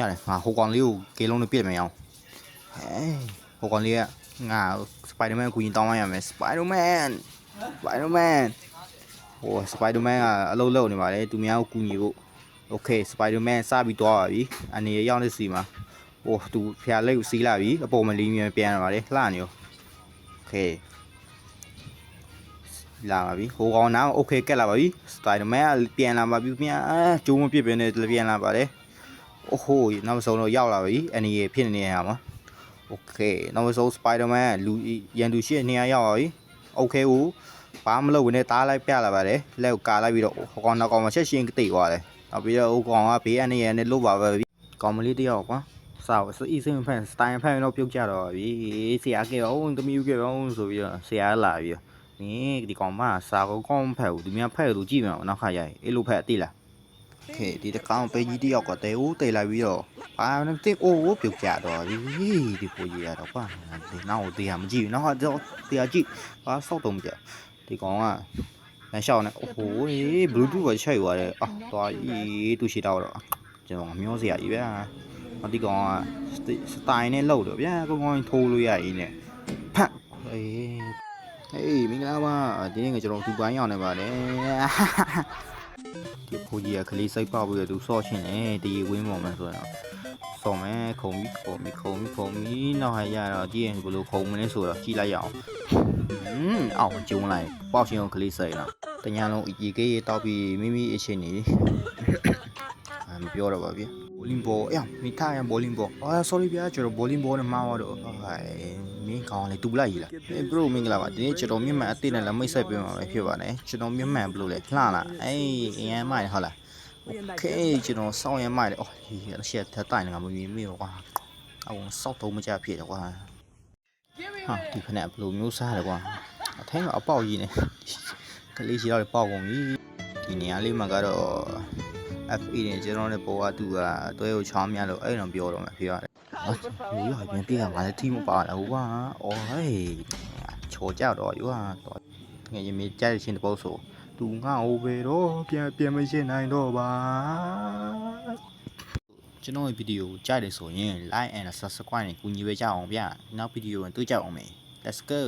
ရတယ်ငါဟိုကောင်လေးကိုကေလုံးနဲ့ပြစ်မယ်အောင်ဟဲဟိုကောင်လေးကငါစပိုင်ဒါမန်ကိုရင်တောင်းလိုက်ရမယ်စပိုင်ဒါမန်စပိုင်ဒါမန်ဟိုစပိုင်ဒါမန်ကအလုံးလုံးနေပါလေသူများကိုကူညီဖို့โอเคစပိုင်ဒါမန်စပြီးသွားပါပြီအနေရောက်နေစီမှာဟိုသူဖျားလက်ကိုစီးလာပြီအပေါ်မလီမြန်ပြန်လာပါလေလှနေရောโอเค လာပါပြီဟိုကောင်နာโอเคကက်လာပါပြီစတိုင်ဒမန်ကပြန်လာပါပြီပြန်အာကျိုးမပြစ်ပဲနဲ့ပြန်လာပါ တယ်အိုးဟိုနောက်ဆုံးတော့ရောက်လာပြီအန်နီဖြစ်နေရမှာโอเคနောက်ဆုံးစပိုင်ဒါမန်လူရန်သူရှစ်နေရာရောက်ပါပြီโอเคကိုဘာမလုပ်ဝင်နဲ့တားလိုက်ပြလာပါတယ်လက်ကိုကာလိုက်ပြီးတော့ဟိုကောင်နောက်ကောင်မှာချက်ရှင်းတိတ်သွားတယ်နောက်ပြီးတော့ဟိုကောင်ကဘေးအနေနဲ့လို့ပါပဲကောင်မလေးတယောက်ကွာစာဝစီစင်ဖန်စတိုင်ဖန်တော့ပြုတ်ကြတော့ပြီဆရာကေအောင်တမီးကေအောင်ဆိုပြီးတော့ဆရာလာပြီး နင်ဒီကောင်မစာကောကောင်းမဖက်ဘူးသူများဖက်လို့ကြည့်မအောင်နောက်ခါရိုက်အဲ့လိုဖက်အတိလား โอเคဒီတကောင်ပေးကြီးတယောက်ကတဲဦးတေးလိုက်ပြီးတော့ဘာနဲ့တိအိုးပြုတ်ကြတော့ဒီဒီပူကြီးရတော့ကွာဒီနောက်တေးရမကြည့်ဘူးနောက်တော့တေးရကြည့်ဘာစောက်တော့မကြဒီကောင်ကလမ်းလျှောက်နေအိုးဟိုး Bluetooth ကိုချိန်သွားတယ်အော်သွားကြီးသူရှိတော့တော့ကျွန်တော်မျောစရာကြီးဗျာဒီကောင်ကစတိုင်နဲ့လောက်တော့ဗျာကောင်းကောင်းထိုးလို့ရရင်နဲ့ဖတ်အေး ဟေးမင်္ဂလာပါဒီနေ့ကကျွန်တော်ဒူဘိုင်းရောက်နေပါတယ် ဒီဖိုးကြီးကကလေးစိတ်ပေါက်ပြီးတော့သူဆော့ချင်းတယ်တရေဝင်းပေါ်မှာဆိုတော့ဆော့မယ်ခုံပြီးခုံပြီးခုံပြီးခုံပြီးနောက်ဟရတော့ကြည့်ရင်ဘယ်လိုခုံမလဲဆိုတော့ကြည့်လိုက်ရအောင်ဟွန်းအောင်ကျုံလိုက်ပေါက်ချင်းကိုကလေးစိတ်လားတညာလုံးရေကေးတောက်ပြီးမိမိအချင်းနေအာမပြောတော့ပါဗျ bowling ball အေးမိထားရ bowling ball အော် sorry ဗျာကျွန်တော် bowling ball နဲ့မှားသွားတော့ဟာမင်းကောင်းလေတူပလိုက်ကြီးလား bro မင်္ဂလာပါဒီနေ့ကျွန်တော်မြန်မာအသစ်နဲ့လည်းမိတ်ဆက်ပေးမှာပဲဖြစ်ပါတယ်ကျွန်တော်မြန်မာဘလို့လဲလှလားအေးအရင်မှဟုတ်လား okay ကျွန်တော်စောင်းရမှလေအော်ဒီအချက်ထပ်တိုင်ငါမမြင်မိတော့ကွာအဝင်စောက်တော့မကြဖြစ်တော့ကွာဟာဒီဖက်နဲ့ဘလို့မျိုးစားတယ်ကွာအထိုင်းကအပေါက်ကြီးနေကလေးရှိတော့ပေါက်ကုန်ပြီဒီနေရာလေးမှာကတော့ FE နဲ့ကျွန်တော်နဲ့ပေါ်ကသူကတွဲကိုချောင်းမြလို့အဲ့တော့ပြောတော့မှာဖြစ်ရတယ်ဟုတ်ဟိုရပြန်ပြေးကငါလည်းတီးမပါတော့ကွာအော်ဟေးချော်ကြတော့ယူဟာတော့ငယ်ရင်မေးကြတဲ့ချင်းတပုတ်ဆိုသူငါ့ဟိုပဲတော့ပြန်ပြန်မရှင်းနိုင်တော့ပါကျွန်တော်ရဲ့ဗီဒီယိုကြိုက်တယ်ဆိုရင် like and subscribe နဲ့ကူညီပေးကြအောင်ဗျနောက်ဗီဒီယိုဝင်တွေ့ကြအောင်မယ် let's go